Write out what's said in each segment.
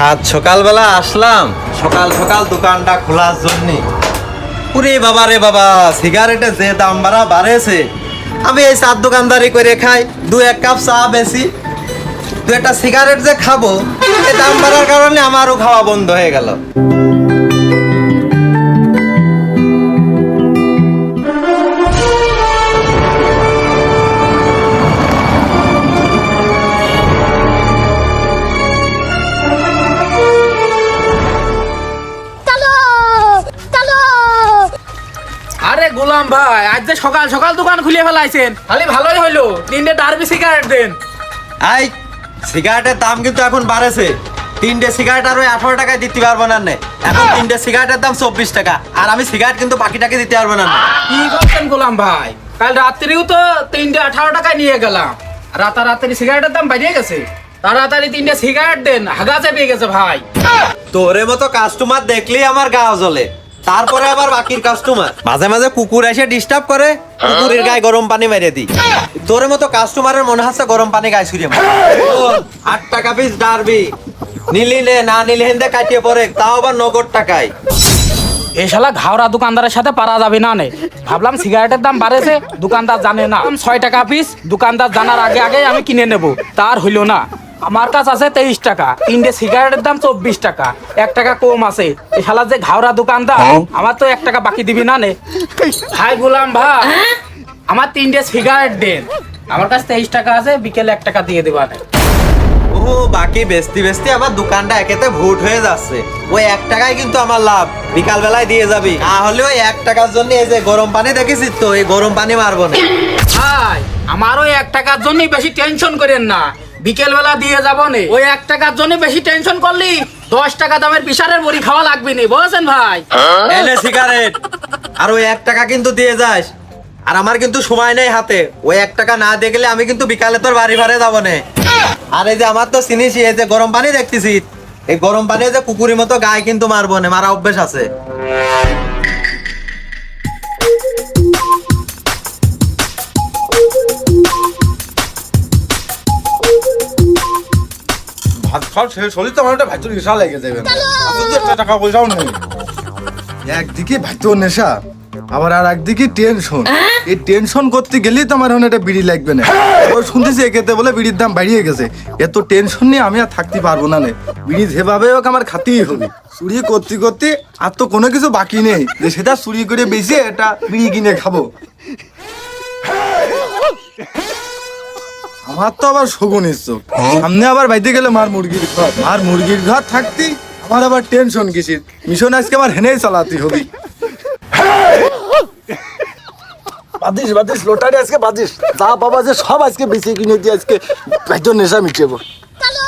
সাত সকালবেলা আসলাম। সকাল সকাল দোকানটা খোলার জন্যে। পুরে বাবা রে বাবা সিগারেটের যে দাম বাড়া বাড়েছে। আমি এই চার দোকানদারি করে খাই, দু এক কাপ চা বেশি। দু একটা সিগারেট যে খাব এই দাম বাড়ার কারণে আমারও খাওয়া বন্ধ হয়ে গেল। গোলাম ভাই আজ যে সকাল সকাল দোকান খুলে ফেলাইছেন খালি ভালোই হইল। তিনটে ডারবি সিগারেট দেন। আই সিগারেটের দাম কিন্তু এখন বাড়েছে। তিনটে সিগারেট আর ওই আঠারো টাকায় দিতে পারব না নে। এখন তিনটে সিগারেটের দাম চব্বিশ টাকা। আর আমি সিগারেট কিন্তু বাকি বাকিটাকে দিতে পারব না। কি করছেন গোলাম ভাই? কাল রাত্রিও তো তিনটে আঠারো টাকায় নিয়ে গেলাম। রাতারাত্রি সিগারেটের দাম বাড়িয়ে গেছে। তাড়াতাড়ি তিনটে সিগারেট দেন হাগাছে পেয়ে গেছে ভাই। তোরে মতো কাস্টমার দেখলেই আমার গা জ্বলে। তারপরে আবার বাকির কাস্টমার মাঝে মাঝে কুকুর এসে ডিস্টার্ব করে, কুকুরের গায়ে গরম পানি মেরে দিই। তোরে মতো কাস্টমারের মনে হচ্ছে গরম পানি গায়ে ছুঁড়ে। আট টাকা পিস ডারবি। নিলি নে নিলে হেন্দে কাটিয়ে পরে তাও আবার নগদ টাকায়। এই শালা ঘাওড়া দোকানদারের সাথে পারা যাবে না নে। ভাবলাম সিগারেটের দাম বাড়েছে, দোকানদার জানে না। ছয় টাকা পিস দোকানদার জানার আগে আগে আমি কিনে নেব। তার হইল না। আমার কাছে আছে তেইশ টাকা। তিনটে সিগারেটের দাম চব্বিশ টাকা। এক টাকা কম আছে। এই শালা যে ঘাওড়া দোকানদার আমার তো এক টাকা বাকি দিবি না নে। ভাই গোলাম ভাই আমার তিনটে সিগারেট দেন। আমার কাছে তেইশ টাকা আছে বিকেলে এক টাকা দিয়ে দেবা ও বাকি বেচতি বেচতি আমার দোকানটা একেতে ভোট হয়ে যাচ্ছে। ওই এক টাকায় কিন্তু আমার লাভ। বিকাল বেলায় দিয়ে যাবি। তাহলে ওই এক টাকার জন্য এই যে গরম পানি দেখেছিস তো এই গরম পানি মারবো না। ভাই আমারও এক টাকার জন্যই বেশি টেনশন করেন না। বিকেল বেলা দিয়ে যাব নে। ওই এক টাকার জন্য বেশি টেনশন করলি, দশ টাকা দামের বিশারের বড়ি খাওয়া লাগবে নি, বুঝছেন ভাই? এনে সিগারেট আর ওই এক টাকা কিন্তু দিয়ে যাস। আর আমার কিন্তু সময় নেই হাতে। ওই এক টাকা না দিয়ে গেলে আমি কিন্তু বিকালে তোর বাড়ি ভাড়ে যাব নে। আর এই যে আমার তো চিনিস এই যে গরম পানি দেখতেছি এই গরম পানি যে কুকুরের মতো গায়ে কিন্তু মারবো না, মারা অভ্যেস আছে। শেষ হলে তো আমার একটা ভাইচুর নেশা লেগে যাবে। একটা টাকা পয়সাও নেই। একদিকে ভাইচুর নেশা আবার আর একদিকে টেনশন এই টেনশন করতে গেলেই তো আমার একটা বিড়ি লাগবে না। ওই শুনতেছি একেতে বলে বিড়ির দাম বাড়িয়ে গেছে। এত টেনশন নিয়ে আমি আর থাকতে পারব না নে। বিড়ি যেভাবে হোক আমার খাতেই হবে। চুরি করতে করতে আর তো কোনো কিছু বাকি নেই। যে সেটা চুরি করে বেশি এটা বিড়ি কিনে খাব। আমার তো আবার শগুন চোখ। সামনে আবার বাইতে গেলে মার মুরগির ঘর। আর মুরগির ঘর থাকতে আমার আবার টেনশন কিসির? মিশন আজকে আমার হেনেই চালাতে হবি। বাদিস বাদিস লোটারি আজকে বাদিস যা বাবা যে সব আজকে বেশি কিনে দিয়ে আজকে ভাইজন নেশা মিটেব। চালো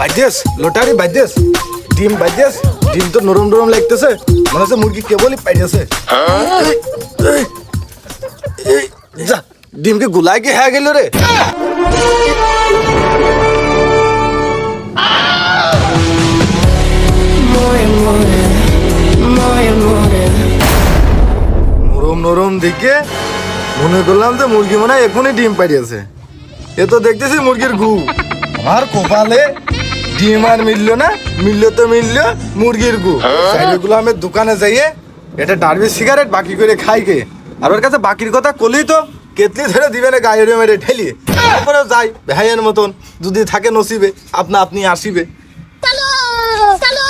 বাইদেস লোটারি বাইদেস ডিম বাইদেস ডিম তো নরম নরম লাগতেছে। মনে হচ্ছে মুরগি কেবলই পাইতেছে। যা। ডিমকে গুলাই কি হ্যাঁ গেল রে। নরম নরম দিকে মনে করলাম যে মুরগি মনে এখনই ডিম পাড়িয়েছে। এ তো দেখতেছি মুরগির গু। আমার কপালে ডিম আর মিলল না, মিলল তো মিলল মুরগির গু। গুলো আমি দোকানে যাইয়ে এটা ডারবি সিগারেট বাকি করে খাই কে। আর ওর কাছে বাকির কথা কলেই তো কেতলি ধরে দিবে না গায়ে মেরে ঠেলিয়ে। তারপরে যাই ভাইয়ের মতন। যদি থাকে নসিবে আপনা আপনি আসিবে। চালো চালো।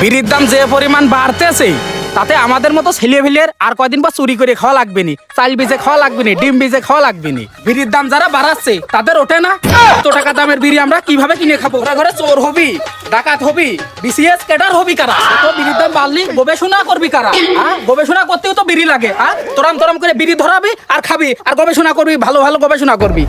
বিড়ির দাম যে পরিমাণ বাড়তেছে তাতে আমাদের মতো ছেলে ফেলের আর কয়দিন পর চুরি করে খাওয়া লাগবে নি চাল বিজে খাওয়া লাগবে নি ডিম বিজে খাওয়া লাগবে নি বিড়ির দাম যারা বাড়াচ্ছে, তাদের ওঠে না? এত টাকা দামের বিড়ি আমরা কীভাবে কিনে খাব? ঘরে ঘরে চোর হবি, ডাকাত হবি বিসিএস কেডার হবি কারা? তো বিড়ির দাম বাড়লি, গবেষণা করবি কারা? হ্যাঁ? গবেষণা করতেও তো বিড়ি লাগে হ্যাঁ তোরাম তোরাম করে বিড়ি ধরাবি আর খাবি, আর গবেষণা করবি, ভালো ভালো গবেষণা করবি।